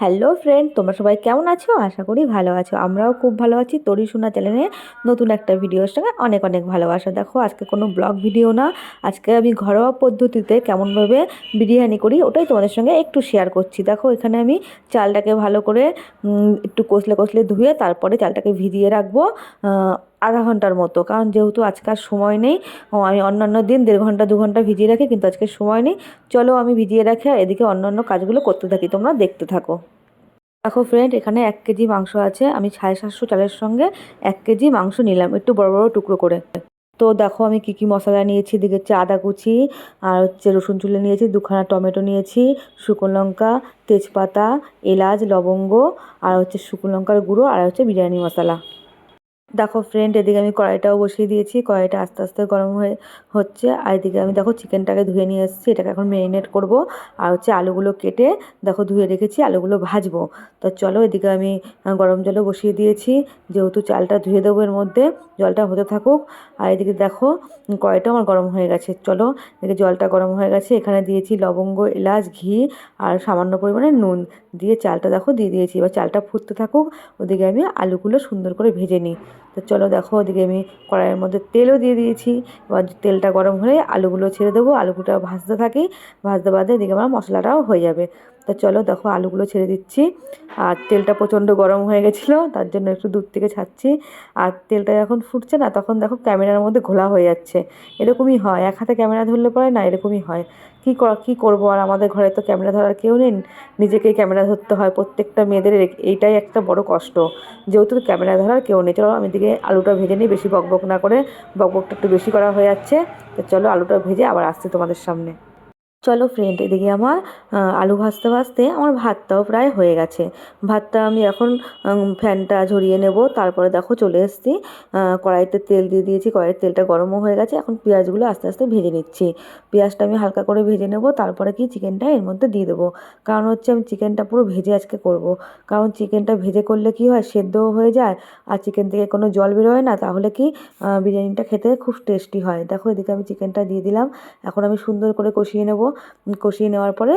Hello friend, তোমরা সবাই কেমন আছো? আশা করি ভালো আছো। আমরাও খুব ভালো আছি। তরি শোনা চ্যানেলে নতুন একটা ভিডিওর সঙ্গে অনেক অনেক ভালোবাসা। দেখো, আজকে কোনো ব্লগ ভিডিও না। আজকে আমি ঘরোয়া পদ্ধতিতে কেমনভাবে বিরিয়ানি করি, ওটাই তোমাদের সঙ্গে একটু শেয়ার করছি। দেখো, এখানে আমি চালটাকে ভালো করে একটু কষলে কষলে ধুয়ে তারপরে চালটাকে ভিজিয়ে রাখব। আধা ঘণ্টার মতো। কারণ যেহেতু আজকাল সময় নেই আমি অন্যান্য দিন দেড় ঘণ্টা, দু ঘণ্টা ভিজিয়ে রাখি, কিন্তু আজকে সময় নেই। চলো আমি ভিজিয়ে রাখি আর এদিকে অন্যান্য কাজগুলো করতে থাকি, তোমরা দেখতে থাকো। দেখো ফ্রেন্ড এখানে এক কেজি মাংস আছে, আমি সাড়ে সাতশো চালের সঙ্গে এক কেজি মাংস নিলাম, একটু বড় বড় টুকরো করে। তো দেখো আমি কি কি মশলা নিয়েছি, এদিকে হচ্ছে আদা কুচি, আর হচ্ছে রসুন চুলে নিয়েছি, দুখানা টমেটো নিয়েছি, শুকনো লঙ্কা, তেজপাতা, এলাচ, লবঙ্গ, আর হচ্ছে শুকনো লঙ্কার গুঁড়ো, আর হচ্ছে বিরিয়ানি মশলা। দেখো ফ্রেন্ড এদিকে আমি কড়াইটাও বসিয়ে দিয়েছি কড়াইটা আস্তে আস্তে গরম হয়ে হচ্ছে আর এদিকে আমি দেখো চিকেনটাকে ধুয়ে নিয়ে এসেছি এটাকে এখন ম্যারিনেট করব আর হচ্ছে আলুগুলো কেটে দেখো ধুয়ে রেখেছি আলুগুলো ভাজবো। তো চলো এদিকে আমি গরম জলও বসিয়ে দিয়েছি যেহেতু চালটা ধুয়ে দেবো এর মধ্যে জলটা হতে থাকুক আর এদিকে দেখো উম, কড়াইটা আমার গরম হয়ে গেছে চলো এদিকে জলটা গরম হয়ে গেছে এখানে দিয়েছি লবঙ্গ এলাচ ঘি আর সামান্য পরিমাণে নুন। দিয়ে চালটা দেখো দিয়ে দিয়েছি। এবার চালটা ফুটতে থাকুক, ওদিকে আমি আলুগুলো সুন্দর করে ভেজে নিই। তো চলো দেখো, ওদিকে আমি কড়াইয়ের মধ্যে তেলও দিয়ে দিয়েছি। এবার তেলটা গরম হলে আলুগুলো ছেড়ে দেবো আলুগুলো ভাজতে থাকি। ভাজতে বাদে এদিকে আমার মশলাটাও হয়ে যাবে। তো চলো দেখো আলুগুলো ছেড়ে দিচ্ছি। আর তেলটা প্রচণ্ড গরম হয়ে গেছিল, তার জন্য একটু দূর থেকে ছাড়ছি। আর তেলটা যখন ফুটছে না, তখন দেখো ক্যামেরার মধ্যে ঘোলা হয়ে যাচ্ছে। এরকমই হয়, এক হাতে ক্যামেরা ধরলে পরে না, এরকমই হয়। কী কর কী করব? আর আমাদের ঘরে তো ক্যামেরা ধরার কেউ নেই, নিজেকেই ক্যামেরা ধরতে হয়। প্রত্যেকটা মেয়েদের এইটাই একটা বড় কষ্ট। যেহেতু ক্যামেরা ধরার কেউ নেই, চলো আমি দিকে আলুটা ভেজে নিই, বেশি বকবক না করে। বকবকটা একটু বেশি করা হয়ে যাচ্ছে। তো চলো আলুটা ভেজে আবার আসছে তোমাদের সামনে। চলো ফ্রেন্ড এদিকে আমার আলু ভাজতে ভাজতে আমার ভাতটাও প্রায় হয়ে গেছে। ভাতটা আমি এখন ফ্যানটা ঝরিয়ে নেব, তারপরে দেখো চলে এসেছি। কড়াইতে তেল দিয়ে দিয়েছি, কড়াইয়ের তেলটা গরমও হয়ে গেছে, এখন পেঁয়াজগুলো আস্তে আস্তে ভেজে নিচ্ছি। পেঁয়াজটা আমি হালকা করে ভেজে নেব, তারপরে কি চিকেনটা এর মধ্যে দিয়ে দেবো। কারণ হচ্ছে আমি চিকেনটা পুরো ভেজে আজকে করব। কারণ চিকেনটা ভেজে করলে কি হয়, সেদ্ধও হয়ে যায়, আর চিকেন থেকে কোনো জল বেরোয় না, তাহলে কি বিরিয়ানিটা খেতে খুব টেস্টি হয়। দেখো এদিকে আমি চিকেনটা দিয়ে দিলাম, এখন আমি সুন্দর করে কষিয়ে নেব। কষিয়ে নেওয়ার পরে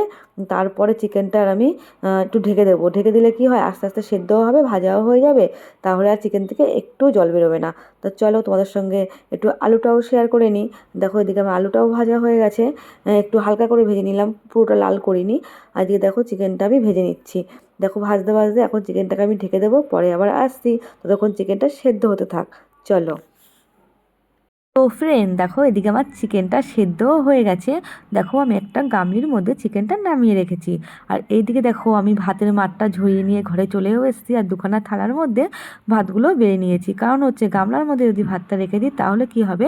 তারপরে চিকেনটার আমি একটু ঢেকে দেবো। ঢেকে দিলে কি হয়? আস্তে আস্তে সেদ্ধও হবে, ভাজাও হয়ে যাবে। তাহলে আর চিকেন থেকে একটু জল বেরোবে না। তো চলো তোমাদের সঙ্গে একটু আলুটাও শেয়ার করে নিই। দেখো এদিকে আমার আলুটাও ভাজা হয়ে গেছে। একটু হালকা করে ভেজে নিলাম, পুরোটা লাল করিনি। আর এদিকে দেখো চিকেনটা আমি ভেজে নিচ্ছি। দেখো ভাজতে ভাজতে এখন চিকেনটাকে আমি ঢেকে দেবো, পরে আবার আসছি। ততক্ষণ চিকেনটা সেদ্ধ হতে থাক। চলো। তো ফ্রেন্ড দেখো এদিকে আমার চিকেনটা সেদ্ধও হয়ে গেছে। দেখো আমি একটা গামলির মধ্যে চিকেনটা নামিয়ে রেখেছি। আর এইদিকে দেখো আমি ভাতের মাঠটা ঝরিয়ে নিয়ে ঘরে চলেও এসেছি আর দুখানা থালার মধ্যে ভাতগুলো বেড়ে নিয়েছি। কারণ হচ্ছে গামলার মধ্যে যদি ভাতটা রেখে দিই তাহলে কি হবে?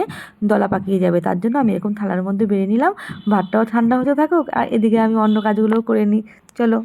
দলা পাকিয়ে যাবে। তার জন্য আমি এরকম থালার মধ্যে বেড়ে নিলাম। ভাতটাও ঠান্ডা হতে থাকুক আর এদিকে আমি অন্য কাজগুলোও করে নিই। চলো।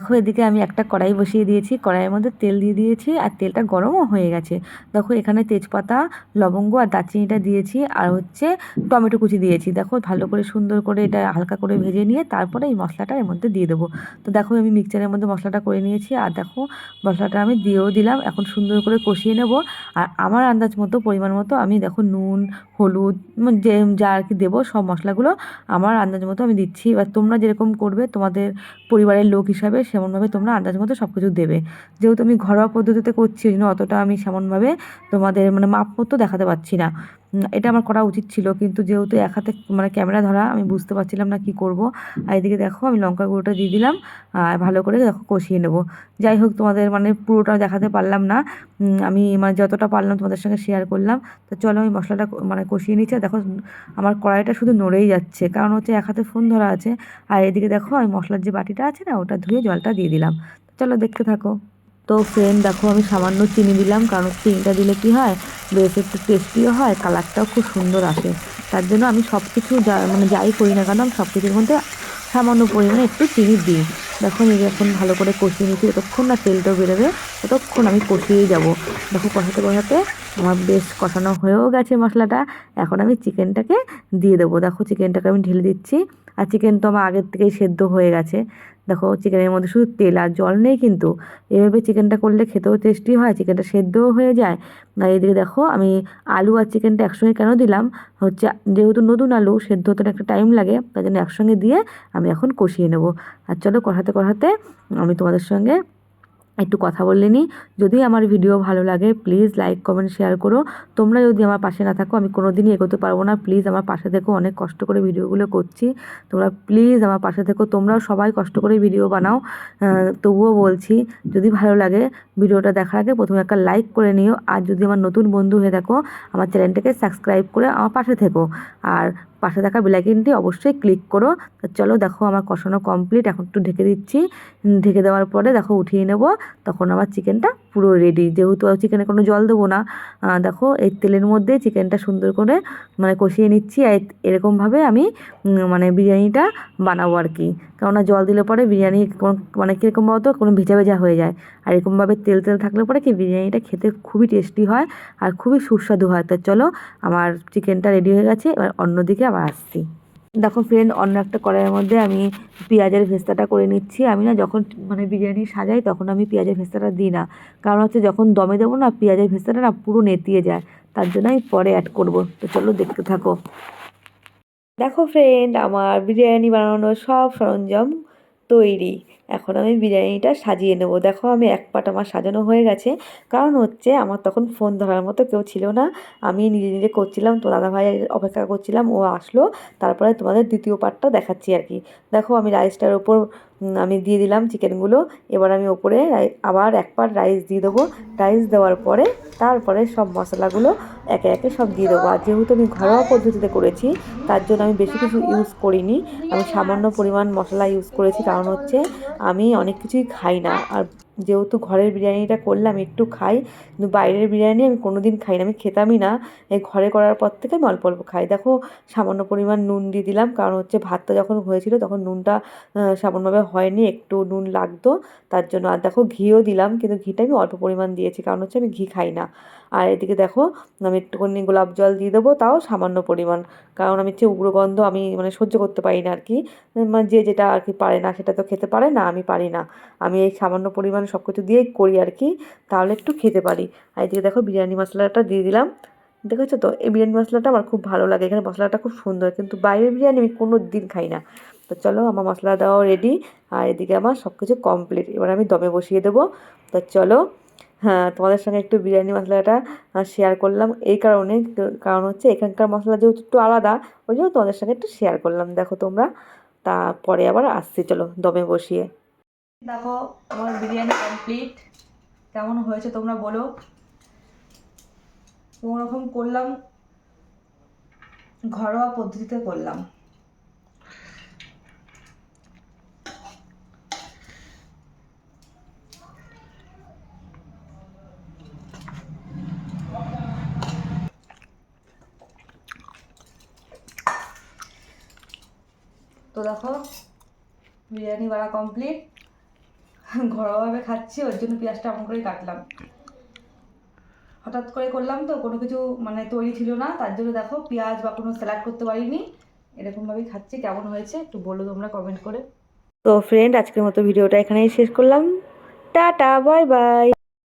দেখো, এদিকে আমি একটা কড়াই বসিয়ে দিয়েছি, কড়াইয়ের মধ্যে তেল দিয়ে দিয়েছি আর তেলটা গরমও হয়ে গেছে। দেখো, এখানে তেজপাতা, লবঙ্গ আর দারচিনিটা দিয়েছি আর হচ্ছে টমেটো কুচি দিয়েছি। দেখো, ভালো করে সুন্দর করে এটা হালকা করে ভেজে নিয়ে তারপরে এই মশলাটা এর মধ্যে দিয়ে দেবো। তো দেখো, আমি মিক্সচারের মধ্যে মশলাটা করে নিয়েছি আর দেখো, মশলাটা আমি দিয়েও দিলাম। এখন সুন্দর করে কষিয়ে নেব আর আমার আন্দাজ মতো, পরিমাণ মতো আমি দেখো, নুন, হলুদ যে, যা আর কি দেবো, সব মশলাগুলো আমার আন্দাজ মতো আমি দিচ্ছি। এবার তোমরা যেরকম করবে, তোমাদের পরিবারের লোক হিসাবে সেমনভাবে তোমরা আন্দাজ মতো সব কিছু দেবে। যেহেতু আমি ঘরোয়া পদ্ধতিতে করছি ওই জন্য অতটা আমি সেমনভাবে তোমাদের মানে মাপ মতো দেখাতে পারছি না। এটা আমার করা উচিত ছিল। কিন্তু যেহেতু এক হাতে মানে ক্যামেরা ধরা, আমি বুঝতে পারছিলাম না কি করব। আর এদিকে দেখো, আমি লঙ্কা গুঁড়োটা দিয়ে দিলাম। আর ভালো করে দেখো কষিয়ে নেব। যাই হোক, তোমাদের মানে পুরোটা দেখাতে পারলাম না। আমি মানে যতটা পারলাম তোমাদের সঙ্গে শেয়ার করলাম। তো চলো, আমি মশলাটা মানে কষিয়ে নিচ্ছি। দেখো, আমার কড়াইটা শুধু নড়েই যাচ্ছে। কারণ হচ্ছে এক হাতে ফোন ধরা আছে। আর এদিকে দেখো, আমি মশলার যে বাটিটা আছে না, ওটা ধুয়ে জলটা দিয়ে দিলাম। চলো, দেখতে থাকো। তো ফ্রেন্ড দেখো, আমি সামান্য চিনি দিলাম, কারণ চিনিটা দিলে কি হয়? বেশ একটু টেস্টিও হয় কালারটাও খুব সুন্দর আসে। তার জন্য আমি সব কিছু যা মানে যাই করি না কেন, আমি সব কিছুর মধ্যে সামান্য পরিমাণে একটু চিনি দিই। দেখো, আমি এখন ভালো করে কষিয়ে নিচ্ছি যতক্ষণ না তেলটা বেরোবে, ততক্ষণ আমি কষিয়েই যাব। দেখো, কষাতে কষাতে আমার বেশ কষানো হয়েও গেছে মশলাটা। এখন আমি চিকেনটাকে দিয়ে দেবো। দেখো চিকেনটাকে আমি ঢেলে দিচ্ছি। আর চিকেন তো আমার আগের থেকেই সেদ্ধ হয়ে গেছে। দেখো চিকেনের মধ্যে শুধু তেল আর জল নেই কিন্তু এভাবে চিকেনটা করলে খেতেও টেস্টি হয় চিকেনটা সেদ্ধও হয়ে যায়। আর এদিকে দেখো আমি আলু আর চিকেনটা একসঙ্গে কেন দিলাম? হচ্ছে যেহেতু নতুন আলু, সেদ্ধ হতে একটা টাইম লাগে, তাই জন্য একসঙ্গে দিয়ে আমি এখন কষিয়ে নেব। আর চলো কষাতে কষাতে আমি তোমাদের সঙ্গে একটু কথা বললে নি যদি আমার ভিডিও ভালো লাগে প্লিজ লাইক কমেন্ট শেয়ার করো। তোমরা যদি আমার পাশে না থাকো, আমি কোনো দিনই এগোতে পারব না। প্লিজ আমার পাশে থেকো, অনেক কষ্ট করে ভিডিওগুলো করছি। তোমরা প্লিজ আমার পাশে থেকো, তোমরাও সবাই কষ্ট করে ভিডিও বানাও। তবুও বলছি, যদি ভালো লাগে ভিডিওটা দেখার আগে প্রথমে একটা লাইক করে নিও। আর যদি আমার নতুন বন্ধু হয়ে থাকো, আমার চ্যানেলটাকে সাবস্ক্রাইব করে আমার পাশে থেকো। আর পাশে থাকা বেলাইকিনটি অবশ্যই ক্লিক করো। চলো দেখো আমার কষানো কমপ্লিট এখন একটু ঢেকে দিচ্ছি। ঢেকে দেওয়ার পরে দেখো উঠিয়ে নেব। তখন আমার চিকেনটা পুরো রেডি যেহেতু চিকেনে কোনো জল দেবো না দেখো এই তেলের মধ্যে চিকেনটা সুন্দর করে মানে কষিয়ে নিচ্ছি আর এরকমভাবে আমি মানে বিরিয়ানিটা বানাবো আর কি। কেননা জল দিলে পরে বিরিয়ানি কোন- মানে কীরকম বলতো? কোনো ভেজা ভেজা হয়ে যায়। আর এরকমভাবে তেল তেল থাকলে পরে কি বিরিয়ানিটা খেতে খুবই টেস্টি হয় আর খুবই সুস্বাদু হয়। তো চলো, আমার চিকেনটা রেডি হয়ে গেছে, এবার অন্যদিকে আবার আসছি। দেখো ফ্রেন্ড অন্য একটা কড়াইয়ের মধ্যে আমি পেঁয়াজের ভেস্তাটা করে নিচ্ছি। আমি না যখন মানে বিরিয়ানি সাজাই তখন আমি পেঁয়াজের ভেস্তাটা দিই না। কারণ হচ্ছে যখন দমে দেবো না, পেঁয়াজের ভেস্তাটা না পুরো নেতিয়ে যায়। তার জন্য আমি পরে অ্যাড করব। তো চলো দেখতে থাকো। দেখো ফ্রেন্ড আমার বিরিয়ানি বানানোর সব সরঞ্জাম তৈরি। এখন আমি বিরিয়ানিটা সাজিয়ে নেব। দেখো আমি এক পাট আমার সাজানো হয়ে গেছে। কারণ হচ্ছে আমার তখন ফোন ধরার মতো কেউ ছিল না। আমি নিজে নিজে করছিলাম, তো দাদা ভাই অপেক্ষা করছিলাম, ও আসলো। তারপরে তোমাদের দ্বিতীয় পার্টটা দেখাচ্ছি আর কি। দেখো আমি রাইসটার ওপর আমি দিয়ে দিলাম চিকেনগুলো এবার আমি ওপরে আবার এক পাট রাইস দিয়ে দেবো। রাইস দেওয়ার পরে তারপরে সব মশলাগুলো একে একে সব দিয়ে দেবো। আর যেহেতু আমি ঘরোয়া পদ্ধতিতে করেছি, তার জন্য আমি বেশি কিছু ইউজ করিনি। আমি সামান্য পরিমাণ মশলা ইউজ করেছি। কারণ হচ্ছে আমি অনেক কিছুই খাই না। আর যেহেতু ঘরের বিরিয়ানিটা করলাম, একটু খাই, কিন্তু বাইরের বিরিয়ানি আমি কোনো দিন খাই না। আমি খেতামই না। এই ঘরে করার পর থেকে আমি অল্প অল্প খাই। দেখো, সামান্য পরিমাণ নুন দিয়ে দিলাম, কারণ হচ্ছে ভাতটা যখন হয়েছিল তখন নুনটা সামান্যভাবে হয়নি, একটু নুন লাগতো, তার জন্য। আর দেখো, ঘিও দিলাম, কিন্তু ঘিটা আমি অল্প পরিমাণ দিয়েছি, কারণ হচ্ছে আমি ঘি খাই না। আর এদিকে দেখো, আমি একটুখানি গোলাপ জল দিয়ে দেবো, তাও সামান্য পরিমাণ। কারণ আমি হচ্ছে উগ্রগন্ধ আমি মানে সহ্য করতে পারি না আর কি মানে যে যেটা আর কি পারে না, সেটা তো খেতে পারে না, আমি পারি না। আমি এই সামান্য পরিমাণ সব কিছু দিয়েই করি আর কি তাহলে একটু খেতে পারি। আর এদিকে দেখো, বিরিয়ানি মশলাটা দিয়ে দিলাম। দেখেছ তো? এই বিরিয়ানি মশলাটা আমার খুব ভালো লাগে, এখানে মশলাটা খুব সুন্দর, কিন্তু বাইরের বিরিয়ানি আমি কোনো দিন খাই না। তো চলো, আমার মশলা দেওয়া রেডি আর এদিকে আমার সব কিছু কমপ্লিট এবার আমি দমে বসিয়ে দেবো। তো চলো তোমাদের সঙ্গে একটু বিরিয়ানি মশলাটা শেয়ার করলাম। এই কারণে কারণ হচ্ছে এখানকার মশলা যেহেতু একটু আলাদা, ওই জন্য তোমাদের সঙ্গে একটু শেয়ার করলাম। দেখো তোমরা, তারপরে আবার আসছি, চলো, দমে বসিয়ে। দেখো, আমার বিরিয়ানি কমপ্লিট কেমন হয়েছে তোমরা বলো। কোনোরকম করলাম, ঘরোয়া পদ্ধতিতে করলাম। তো দেখো, বিরিয়ানি বাড়া কমপ্লিট ঘরোয়াভাবে খাচ্ছি, ওর জন্য পেঁয়াজটা এমন করেই কাটলাম। হঠাৎ করে করলাম তো, কোনো কিছু মানে তৈরি ছিল না, তার জন্য দেখো পেঁয়াজ বা কোনো স্যালাড করতে পারিনি। এরকমভাবেই খাচ্ছি, কেমন হয়েছে একটু বলো তোমরা কমেন্ট করে। তো ফ্রেন্ড আজকের মতো ভিডিওটা এখানেই শেষ করলাম। Tata bye bye